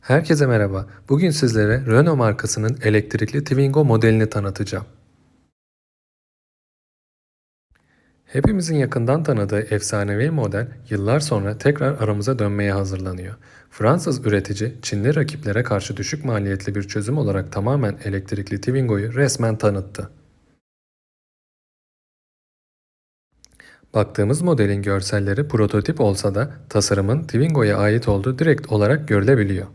Herkese merhaba. Bugün sizlere Renault markasının elektrikli Twingo modelini tanıtacağım. Hepimizin yakından tanıdığı efsanevi model yıllar sonra tekrar aramıza dönmeye hazırlanıyor. Fransız üretici Çinli rakiplere karşı düşük maliyetli bir çözüm olarak tamamen elektrikli Twingo'yu resmen tanıttı. Baktığımız modelin görselleri prototip olsa da tasarımın Twingo'ya ait olduğu direkt olarak görülebiliyor.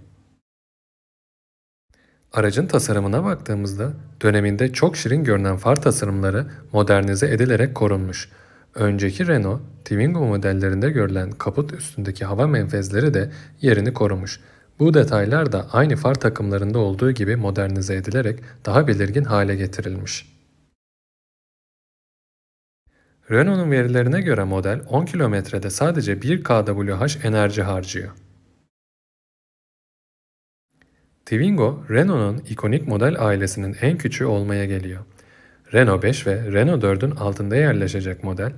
Aracın tasarımına baktığımızda döneminde çok şirin görünen far tasarımları modernize edilerek korunmuş. Önceki Renault, Twingo modellerinde görülen kaput üstündeki hava menfezleri de yerini korumuş. Bu detaylar da aynı far takımlarında olduğu gibi modernize edilerek daha belirgin hale getirilmiş. Renault'un verilerine göre model 10 kilometrede sadece 1 kWh enerji harcıyor. Twingo, Renault'un ikonik model ailesinin en küçüğü olmaya geliyor. Renault 5 ve Renault 4'ün altında yerleşecek model,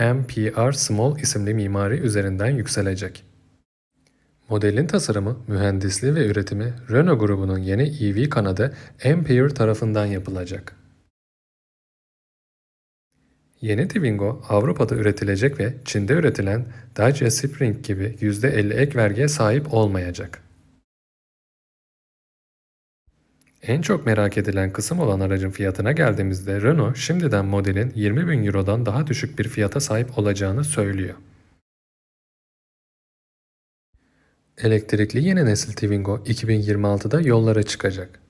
AMPR Small isimli mimari üzerinden yükselecek. Modelin tasarımı, mühendisliği ve üretimi Renault grubunun yeni EV kanadı Ampere tarafından yapılacak. Yeni Twingo Avrupa'da üretilecek ve Çin'de üretilen Dacia Spring gibi %50 ek vergiye sahip olmayacak. En çok merak edilen kısım olan aracın fiyatına geldiğimizde Renault şimdiden modelin 20 bin Euro'dan daha düşük bir fiyata sahip olacağını söylüyor. Elektrikli yeni nesil Twingo 2026'da yollara çıkacak.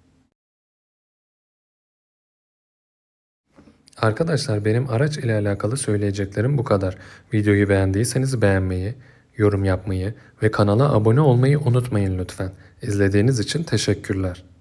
Arkadaşlar benim araç ile alakalı söyleyeceklerim bu kadar. Videoyu beğendiyseniz beğenmeyi, yorum yapmayı ve kanala abone olmayı unutmayın lütfen. İzlediğiniz için teşekkürler.